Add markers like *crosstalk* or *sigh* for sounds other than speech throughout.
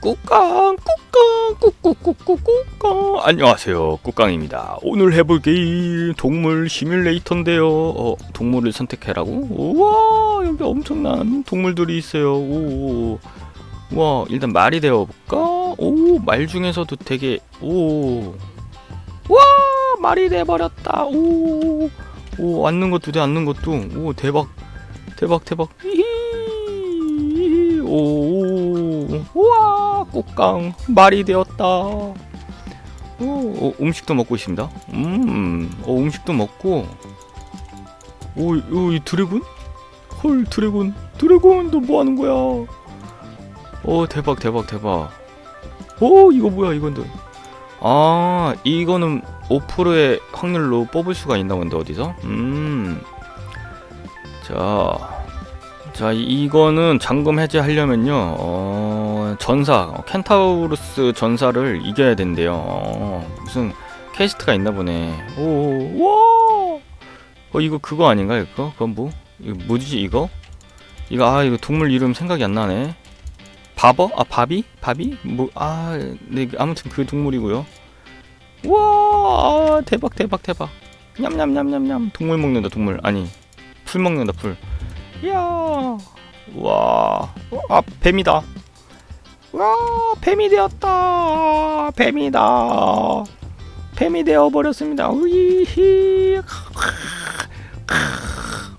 꾸깡 꾸깡 꾸꾸꾸꾸꾸깡. 안녕하세요. 꾸깡입니다. 오늘 해볼 게임 동물 시뮬레이터인데요. 어, 동물을 선택해라고? 우와 여기 엄청난 동물들이 있어요. 오, 와 일단 말이 되어볼까? 오 말 중에서도 되게 오와 말이 돼버렸다. 오, 오 앉는 것도 돼 앉는 것도. 오 대박 대박 대박. 히히 오 우와 꽃강 말이 되었다. 오, 오, 음식도 먹고 있습니다. 음 어, 음식도 먹고. 오, 오, 이 드래곤? 헐 드래곤. 드래곤 너뭐 하는 거야? 오 대박 대박 대박. 오 이거 뭐야 이건 아 이거는 5%의 확률로 뽑을 수가 있나 본데 어디서? 음. 자, 자 이- 이거는 잠금 해제하려면요, 어, 전사 어, 켄타우루스 전사를 이겨야 된대요. 어, 무슨 퀘스트가 있나 보네. 오, 와, 어 이거 그거 아닌가 이거? 그건 뭐? 이거 뭐지 이거? 이거 아 이거 동물 이름 생각이 안 나네. 바버? 아 바비? 바비? 뭐 아, 네 아무튼 그 동물이고요. 와, 아, 대박 대박 대박. 냠냠냠냠냠 동물 먹는다 동물 아니 풀 먹는다 풀. 이야, 와, 아 뱀이다. 와, 뱀이 되었다. 뱀이다. 뱀이 되어 버렸습니다. 우이히.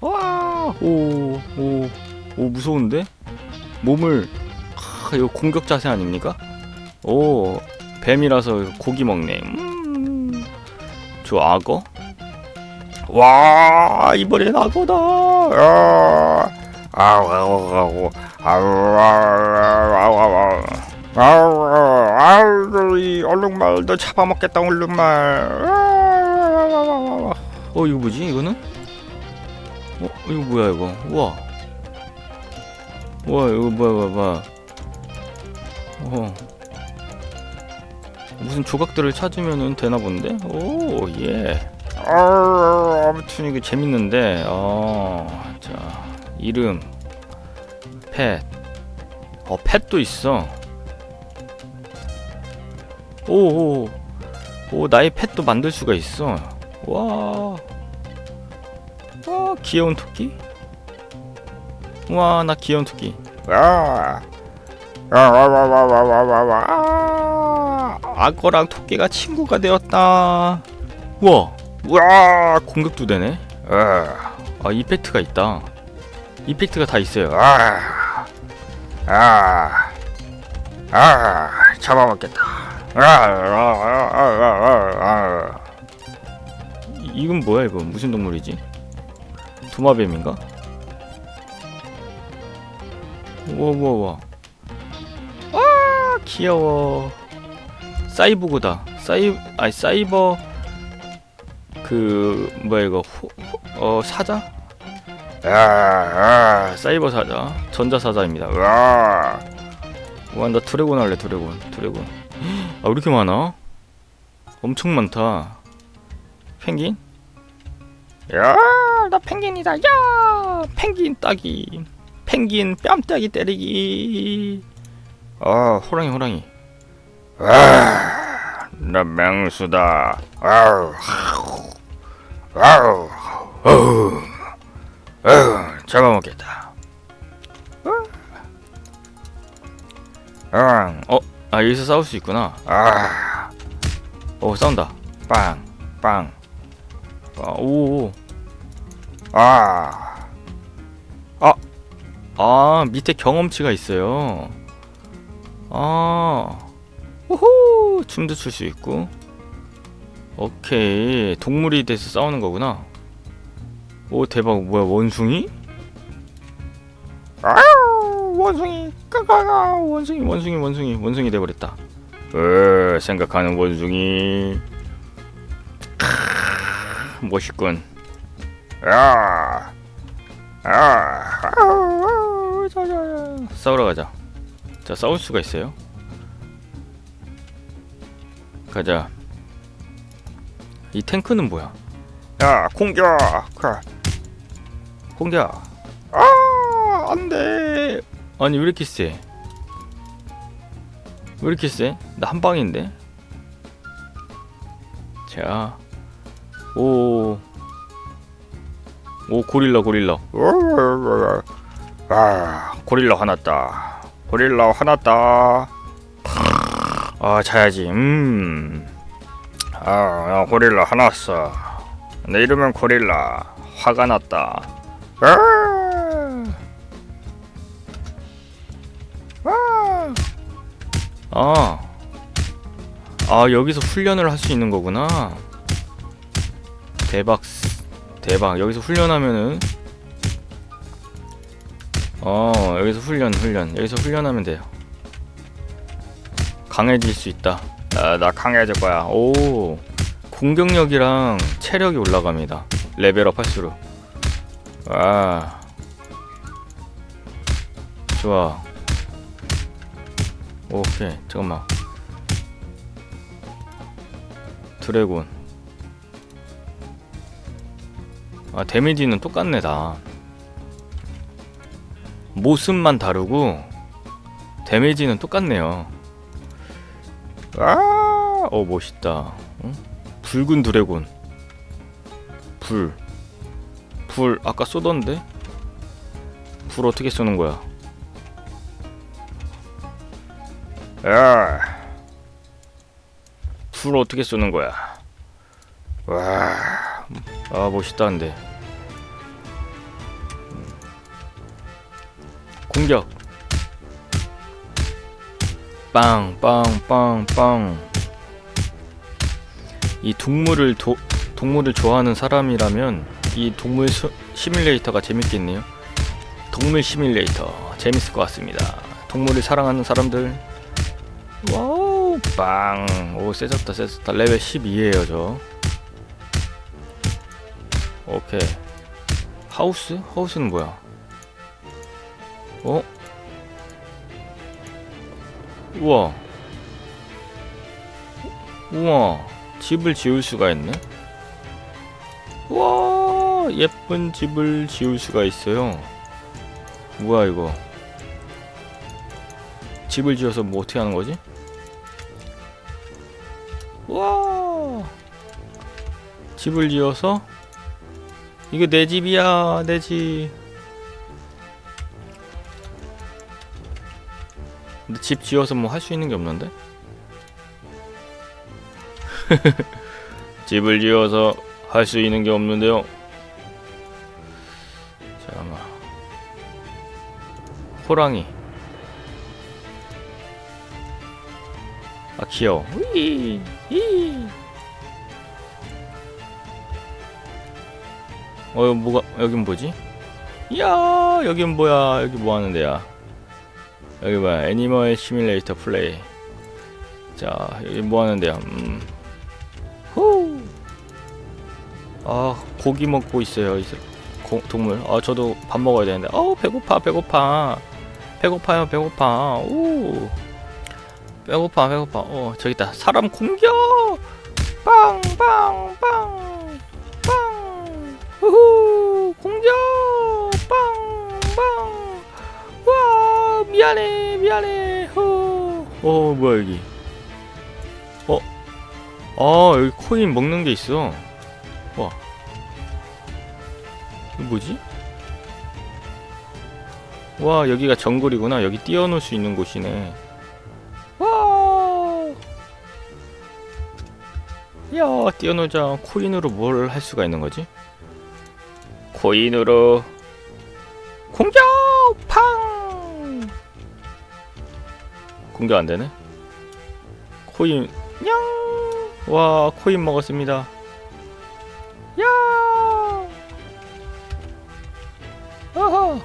와, 오, 오, 오 무서운데? 몸을 아, 이거 공격 자세 아닙니까? 오, 뱀이라서 고기 먹네. 음, 저 악어? 와 이번엔 악어다 아이 얼룩말 너 잡아먹겠다 얼룩말 어 이거 뭐지 이거는? 어 이거 뭐야 이거? 우와. 우와 이거 뭐야 뭐야 뭐야 어. 무슨 조각들을 찾으면은 되나 본데? 오예. 아무튼 이게 재밌는데 어. 이름 펫. 어, 펫도 있어. 오오 오, 나의 펫도 만들 수가 있어. 와, 와 귀여운 토끼? 와 나 귀여운 토끼. 와. 와와와와와와와 악어랑 토끼가 친구가 되었다. 우와. 우와 공격도 되네. 아, 아 이펙트가 있다 이펙트가 다 있어요. 아, 아, 아 잡아먹겠다. 아, 아, 아, 아, 아, 아. 이- 이건 뭐야 이거? 무슨 동물이지? 도마뱀인가? 우와 아 귀여워. 사이보그다. 사이 아니 사이버 그 뭐야 이거? 호, 호- 어 사자? 아, 아 사이버 사자 전자 사자입니다. 와, 와나 드래곤 할래 드래곤 드래곤. *gasps* 아왜 이렇게 많아? 엄청 많다. 펭귄? 야 나 펭귄이다. 야 펭귄 따기. 펭귄 뺨따기 때리기. 아 호랑이 호랑이. 아, 나 맹수다. 아우. 아우, 어우, 어우, 잡아먹겠다. 아, 어, 아 여기서 싸울 수 있구나. 아, 어 싸운다. 빵, 빵. 아, 오, 오. 아, 아, 아 밑에 경험치가 있어요. 아, 호호, 춤도 출 수 있고. 오케이 동물이 돼서 싸우는 거구나 오 대박 뭐야 원숭이? 원숭이 까까까 원숭이 원숭이 원숭이 원숭이 돼버렸다 어 생각하는 원숭이 크, 멋있군 야 아, 자, 자, 자. 싸우러 가자 자 싸울 수가 있어요 가자 이 탱크는 뭐야? 야 공격! 그. 공격! 아! 아니 왜 이렇게 세? 왜 이렇게 세? 나 한 방인데. 자, 오, 오 고릴라 고릴라. 아, 고릴라 화났다. 고릴라 화났다. 아 자야지. 음. 아, 야, 고릴라 화났어. 내 이름은 고릴라. 화가 났다. 아. 아. 아, 여기서 훈련을 할 수 있는 거구나. 대박. 대박. 여기서 훈련하면은 어, 여기서 훈련, 훈련. 여기서 훈련하면 돼요. 강해질 수 있다. 아, 나 강해질 거야. 오. 공격력이랑 체력이 올라갑니다. 레벨업 할수록. 아. 좋아. 오케이. 잠깐만. 드래곤. 아, 데미지는 똑같네, 다. 모습만 다르고, 데미지는 똑같네요. 아, 어, 멋있다. 응? 붉은 드래곤. 불. 불, 아까 쏘던데? 불 어떻게 쏘는 거야? 야. 불 어떻게 쏘는 거야? 와. 아, 멋있다 근데. 공격. 빵, 빵, 빵, 빵. 이 동물을 도, 동물을 좋아하는 사람이라면 이 동물 수, 시뮬레이터가 재밌겠네요. 동물 시뮬레이터 재밌을 것 같습니다. 동물을 사랑하는 사람들 빵! 오 세졌다 세졌다 레벨 12에요 저 오케이 하우스? 하우스는 뭐야? 어? 우와 우와 집을 지을 수가 있네 우와 예쁜 집을 지을 수가 있어요 뭐야 이거 집을 지어서 뭐 어떻게 하는 거지? 집을 지어서 이거 내 집이야 내 집. 근데 집 지어서 뭐 할 수 있는 게 없는데? *laughs* 집을 지어서 할 수 있는 게 없는데요. 잠깐만. 호랑이. 아 귀여워. 위, 위. 어 뭐가 여긴 뭐지? 이야 여긴 뭐야 여기 뭐 하는 데야? 여기 뭐야 애니멀 시뮬레이터 플레이. 자 여기 뭐 하는 데야? 음. 후. 아 고기 먹고 있어요 이 고, 동물. 아 저도 밥 먹어야 되는데. 어우 배고파 배고파 배고파요 배고파. 오. 배고파 배고파 어 저기 있다 사람 공격 빵빵빵 미안해 미안해. 후 어 뭐야 여기. 어 아 여기 코인 먹는 게 있어. 와. 이거 뭐지? 와 여기가 정글이구나. 여기 뛰어놀 수 있는 곳이네. 와! 야, 뛰어놀자. 코인으로 뭘 할 수가 있는 거지? 코인으로 공격! 공격 안 되네. 코인 냥! 와, 코인 먹었습니다. 야! 아하!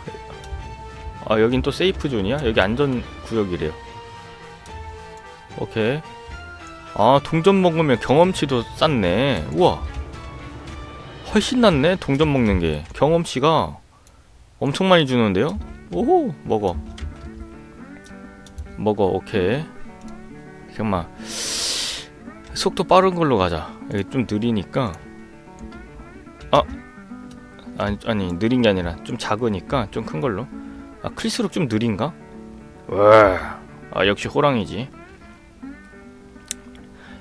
아, 여긴 또 세이프 존이야? 여기 안전 구역이래요. 오케이. 아, 동전 먹으면 경험치도 쌌네. 우와. 훨씬 낫네, 동전 먹는 게. 경험치가 엄청 많이 주는데요? 오호, 먹어. 먹어, 오케이. 잠깐만. 속도 빠른 걸로 가자. 여기 좀 느리니까. 아! 아니, 아니, 느린 게 아니라 좀 작으니까 좀 큰 걸로. 아, 클수록 좀 느린가? 와. 아, 역시 호랑이지.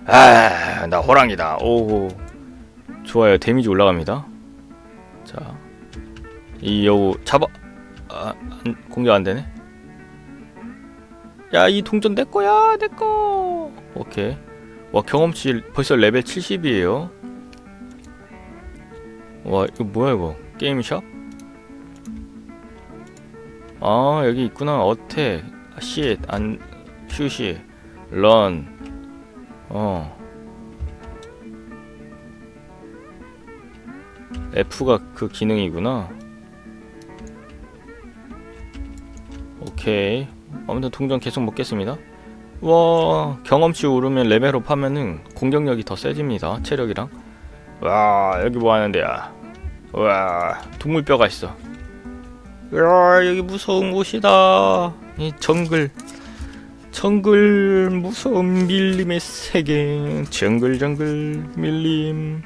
아, 나 호랑이다. 오, 좋아요. 데미지 올라갑니다. 자, 이 여우 잡아. 아, 안, 공격 안 되네. 야, 이 동전 내 거야, 내 거. 오케이. 와, 경험치 벌써 레벨 70이에요. 와, 이거 뭐야 이거? 게임샵? 아, 여기 있구나. 어택, 쉿, 안, 슈시, 런. 어. F가 그 기능이구나. 오케이. 아무튼 동전 계속 먹겠습니다. 와, 경험치 오르면 레벨업 하면은 공격력이 더 세집니다. 체력이랑. 와, 여기 뭐 하는 데야? 와, 동물뼈가 있어. 야, 여기 무서운 곳이다. 이 정글. 정글 무서운 밀림의 세계. 정글 정글 밀림.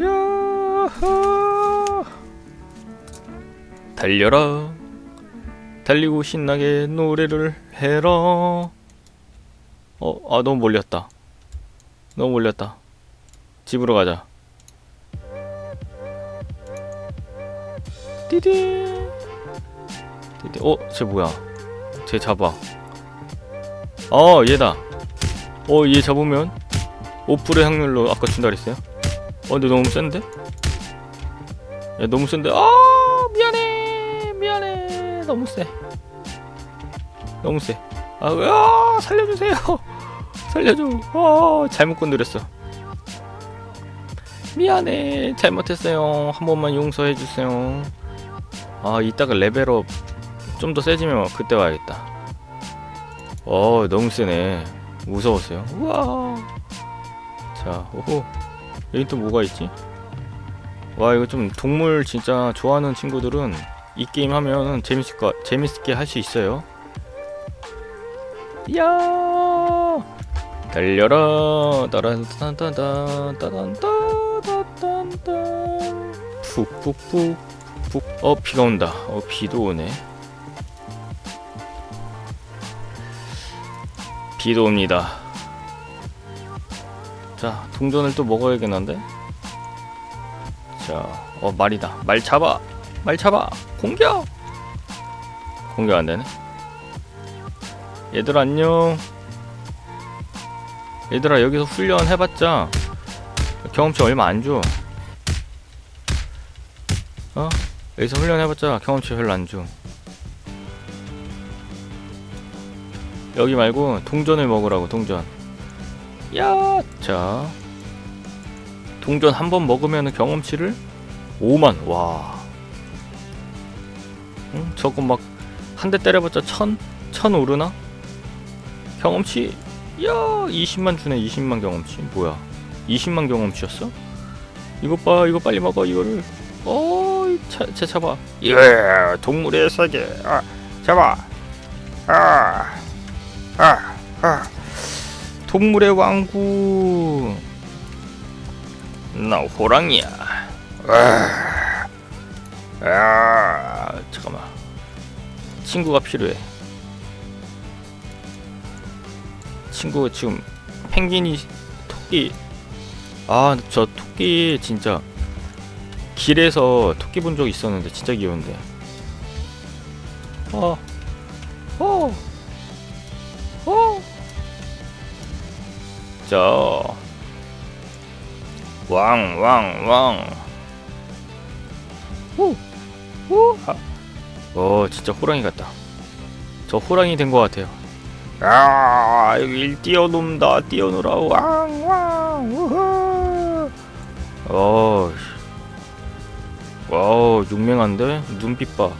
야하. 달려라. 달리고 신나게 노래를 해라. 어, 아 너무 몰렸다. 너무 몰렸다. 집으로 가자. 띠디. 띠디. 어, 쟤 뭐야? 쟤 잡아. 어, 얘다. 어, 얘 잡으면 5%의 확률로 아까 준다 그랬어요? 어, 근데 너무 센데? 야, 너무 센데? 아. 너무 세. 너무 세. 아, 야, 살려주세요. *laughs* 살려줘. 아, 잘못 건드렸어. 미안해. 잘못했어요. 한 번만 용서해 주세요. 아, 이따가 레벨업 좀 더 세지면 그때 와야겠다. 어, 너무 세네. 무서웠어요. 우와. 자, 오호. 여기 또 뭐가 있지? 와, 이거 좀 동물 진짜 좋아하는 친구들은 이 게임 하면은 재밌을 거 재밌게 할 수 있어요. 야! 달려라. 따란따단따단 따단따단따단 푹푹푹 푹. 어, 비가 온다. 어, 비도 오네. 비도 옵니다. 자, 동전을 또 먹어야겠는데? 자, 어, 말이다. 말 잡아! 말 잡아! 공격! 공격 안 되네. 얘들아, 안녕. 얘들아, 여기서 훈련 해봤자 경험치 얼마 안 줘. 어? 여기서 훈련 해봤자 경험치 별로 안 줘. 여기 말고 동전을 먹으라고 동전 야, 자 동전 한 번 먹으면 경험치를 5만 와 응? 저거 막 한 대 때려봤자 천? 천 오르나? 경험치 야 20만 주네 20만 경험치 뭐야 20만 경험치였어? 이것 봐 이거 빨리 먹어 이거를 차 잡아 예 동물의 세계 아 잡아 아 아, 아. 동물의 왕국. 나 호랑이야. 아, 아. 친구가 필요해. 친구 지금 펭귄이 토끼. 아, 저 토끼 진짜 길에서 토끼 본 적 있었는데 진짜 귀여운데. 어, 어. 어. 자, 왕, 왕, 왕. 오, 오. 아. 어, 진짜 호랑이 같다. 저 호랑이 된 것 같아요. 아, 여기 뛰어놈다, 뛰어놀아, 왕, 왕, 우후. 어, 와우, 용맹한데 눈빛 봐.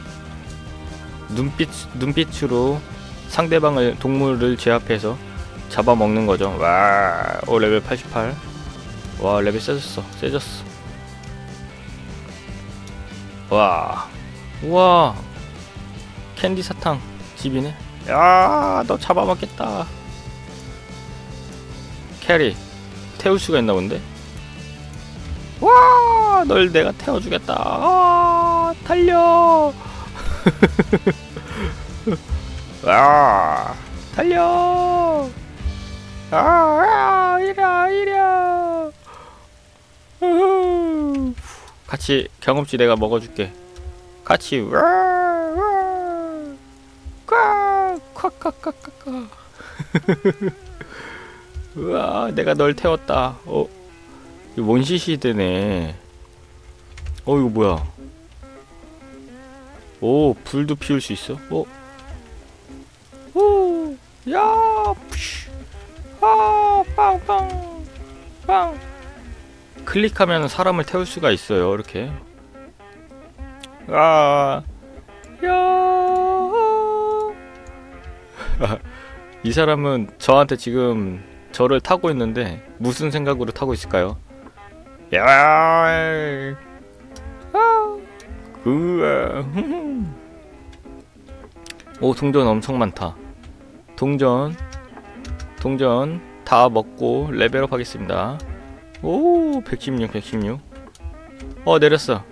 눈빛 눈빛으로 상대방을 동물을 제압해서 잡아먹는 거죠. 와, 오 레벨 88. 와, 레벨 세졌어. 세졌어. 와, 우와, 캔디 사탕 집이네. 야, 너 잡아먹겠다. 캐리, 태울 수가 있나 본데? 와, 널 내가 태워주겠다. 아, 달려. *laughs* 아, 달려! 아, 아, 이랴 우후. 같이 경험치 내가 먹어줄게 같이 꽉 꽉꽉꽉꽉 *laughs* 우와 내가 널 태웠다 어 이거 원시 되네 어 이거 뭐야 오 불도 피울 수 있어 어 오, 야, 푸쉬. 아, 빵빵, 빵. 클릭하면 사람을 태울 수가 있어요. 이렇게. 아, 야. 이 사람은 저한테 지금 저를 타고 있는데 무슨 생각으로 타고 있을까요? 야, 아, 으아, 흠. *laughs* 오 동전 엄청 많다. 동전 동전 다 먹고 레벨업 하겠습니다 오 116, 116. 어 내렸어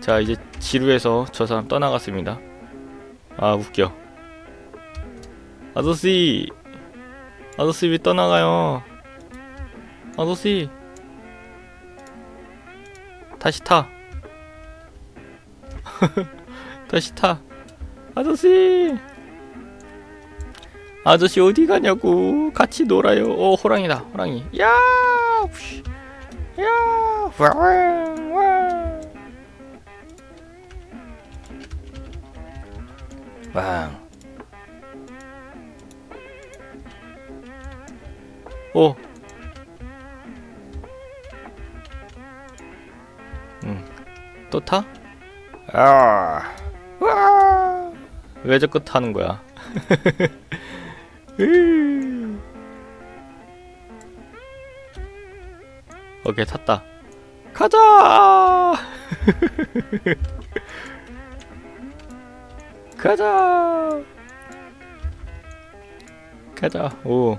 자 이제 지루해서 저 사람 떠나갔습니다 아 웃겨 아저씨 아저씨 왜 떠나가요? 아저씨 다시 타. *laughs* 다시 타. 아저씨 아저씨 어디 가냐고. 같이 놀아요. 오 호랑이다 호랑이. 야 우씨. 야 와왕, 왕. 오. 응. 또 타? 아. 와. 왜 자꾸 타는 거야? 으. *laughs* 오케이 탔다 가자 *laughs* 가자 가자 오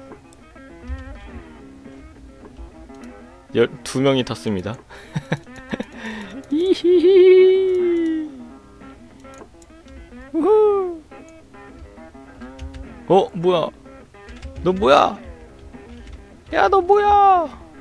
두 명이 탔습니다. *laughs* 이히히. 우후. 어 뭐야? 너 뭐야? 야 너 뭐야